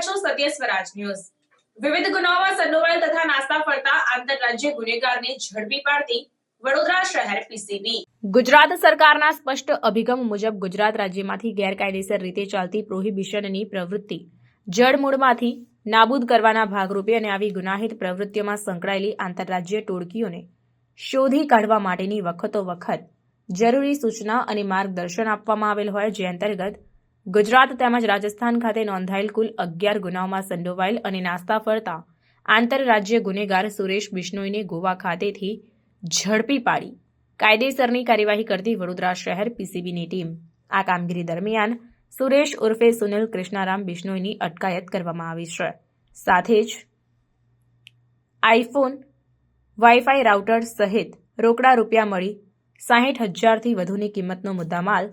છો સત્ય સ્વરાજ ન્યૂઝ. વિવિધ ગુનાઓમાં સંડોવાયેલ તથા નાસ્તા ફરતા આંતરરાજ્ય ગુનેગારને ઝડપી પાડતી વડોદરા શહેર ગુજરાત સરકારના સ્પષ્ટ અભિગમ મુજબ ગુજરાત રાજ્યમાંથી ગેરકાયદેસર રીતે ચાલતી પ્રોહિબિશનની પ્રવૃત્તિ જડમૂળમાંથી નાબૂદ કરવાના ભાગરૂપે અને આવી ગુનાહિત પ્રવૃત્તિઓમાં સંકળાયેલી આંતરરાજ્ય ટોળકીઓને શોધી કાઢવા માટેની વખતો વખત જરૂરી સૂચના અને માર્ગદર્શન આપવામાં આવેલ હોય જે અંતર્ગત ગુજરાત તેમજ રાજસ્થાન ખાતે નોંધાયેલ કુલ અગિયાર ગુનાઓમાં સંડોવાયેલ અને નાસ્તા ફરતા આંતરરાજ્ય ગુનેગાર સુરેશ બિશ્નોઈને ગોવા ખાતેથી ઝડપી પાડી. કાયદેસરની કાર્યવાહી કરતી વડોદરા શહેર પીસીબીની ટીમ. આ કામગીરી દરમિયાન સુરેશ ઉર્ફે સુનિલ કૃષ્ણારામ બિશ્નોઈની અટકાયત કરવામાં આવી છે. સાથે જ આઈફોન, વાઈફાઈ રાઉટર સહિત રોકડા રૂપિયા મળી સાહીઠ હજારથી વધુની કિંમતનો મુદ્દામાલ